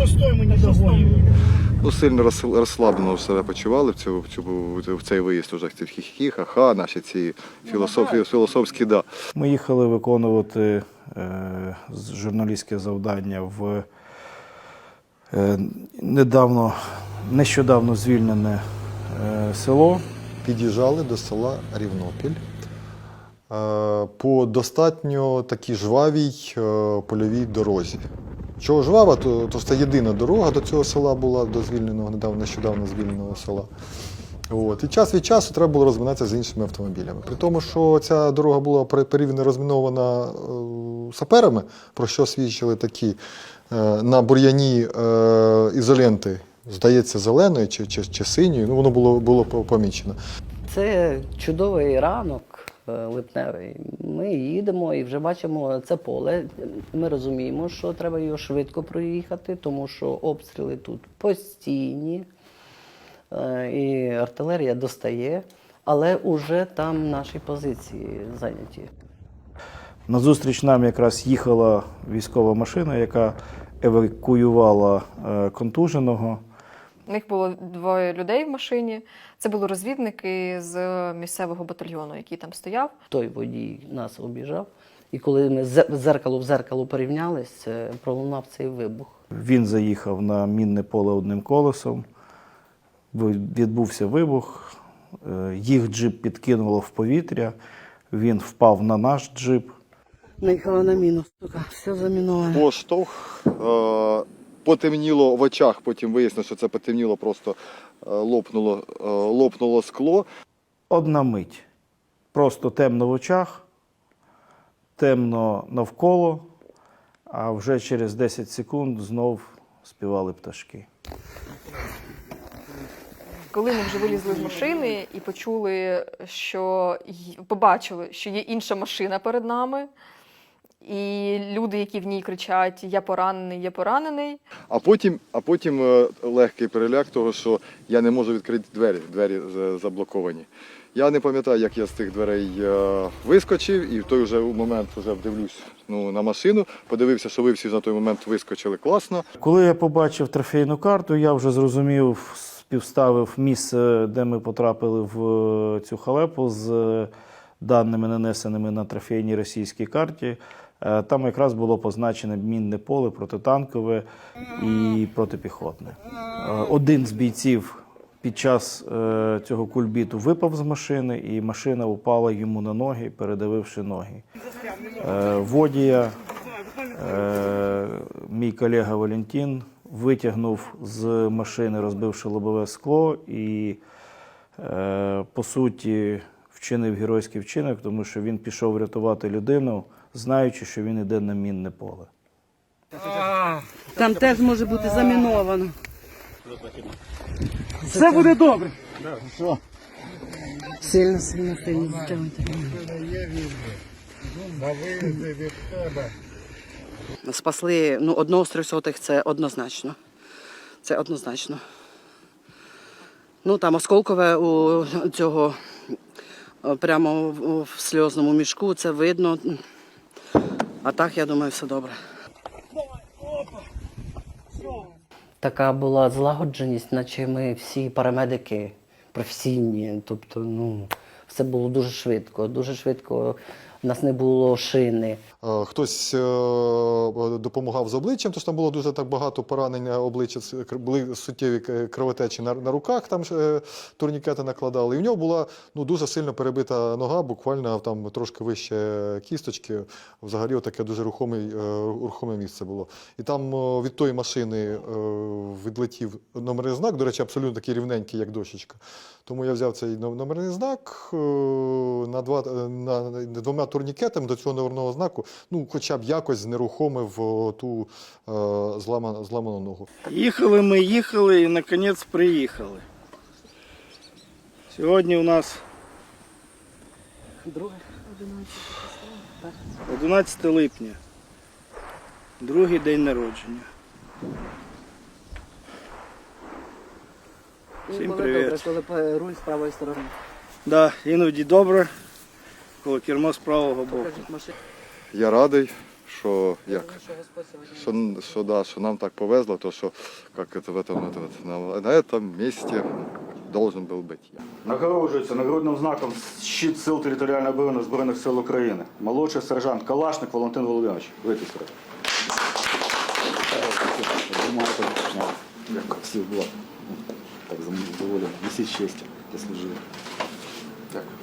шостої ми не догонимо. Ну, сильно розс- розслаблено себе почували в, цю, в, цю, в цей виїзд уже ці хі-хі, ха-ха, наші ці філософі, філософські, да. Ми їхали виконувати е, з- журналістське завдання в е, недавно, нещодавно звільнене е, село. під'їжджали до села Рівнопіль е, по достатньо такій жвавій е, польовій дорозі. Чого жвава, то, то це єдина дорога до цього села була, до звільненого, недавно, нещодавно звільненого села. От. І час від часу треба було розминатися з іншими автомобілями. При тому, що ця дорога була порівняно розмінована е, саперами, про що свідчили такі е, на бур'яні е, ізоленти, здається, зеленої чи, чи, чи синьої, ну воно було, було помічено. Це чудовий ранок липневий. Ми їдемо і вже бачимо це поле. Ми розуміємо, що треба його швидко проїхати, тому що обстріли тут постійні, е, і артилерія достає, але уже там наші позиції зайняті. Назустріч нам якраз їхала військова машина, яка евакуювала е, контуженого. У них було двоє людей в машині. Це були розвідники з місцевого батальйону, який там стояв. Той водій нас обіжав. І коли ми з- зеркало в зеркало порівнялись, пролунав цей вибух. Він заїхав на мінне поле одним колесом. Відбувся вибух, е, їх джип підкинуло в повітря, він впав на наш джип. Наїхала на мінус, все заміноване. Поштовх е, потемніло в очах, потім вияснилося, що це потемніло, просто е, лопнуло, е, лопнуло скло. Одна мить. Просто темно в очах, темно навколо, а вже через 10 секунд знов співали пташки. Коли ми вже вилізли з машини і почули, що побачили, що є інша машина перед нами, і люди, які в ній кричать Я поранений, я поранений. А потім, а потім е, легкий переляк того, що я не можу відкрити двері, двері заблоковані. Я не пам'ятаю, як я з тих дверей е, вискочив, і в той вже момент вже дивлюсь ну, на машину, подивився, що ви всі на той момент вискочили класно. Коли я побачив трофейну карту, я вже зрозумів, співставив місце, де ми потрапили в е, цю халепу з даними, нанесеними на трофейній російській карті. Е, Там якраз було позначене мінне поле протитанкове і протипіхотне. Е, Один з бійців під час е, цього кульбіту випав з машини, і машина упала йому на ноги, передавивши ноги. Водія мій колега Валентин витягнув з машини, розбивши лобове скло, і по суті вчинив геройський вчинок, тому що він пішов рятувати людину, знаючи, що він іде на мінне поле. Там теж може бути заміновано. Все буде добре. Сильно, сильно, сильно. Спасли ну, одного з трьохсотих, це однозначно. Це однозначно. Ну там осколкове у цього прямо в сльозному мішку, це видно. А так, я думаю, все добре. Така була злагодженість, наче ми всі парамедики професійні. Тобто, ну, все було дуже швидко. Дуже швидко. У нас не було шини. Е, Хтось е, допомагав з обличчям, тож там було дуже так багато поранень обличчя, були суттєві кровотечі на, на руках, там е, турнікети накладали. І в нього була ну, дуже сильно перебита нога, буквально там трошки вище кісточки. Взагалі таке дуже рухоме, рухоме місце було. І там е, від тої машини е, відлетів номерний знак, до речі, абсолютно такий рівненький, як дощечка. Тому я взяв цей номерний знак е, на два, е, на, двома турнікетами до цього номерного знаку, ну, хоча б якось знерухомив ту е, зламану, зламану ногу. Їхали ми, їхали і наконець приїхали. Сьогодні у нас 11 липня. Другий день народження. Всім привіт. коли руль з правої сторони. Да, іноді добре, коли кермо з правого боку. Я радий, що як? Що, що, да, що нам так повезло, то що як це в этом, это, вот, на, на этом месте должен был быть я. Нагороджується нагрудним знаком щит сил територіальної оборони Збройних сил України. Молодший сержант Калашник Валентин Володимирович. Вийти сюди. Як всіх було. Так доволі. Несіть честь. Я служив. Дякую.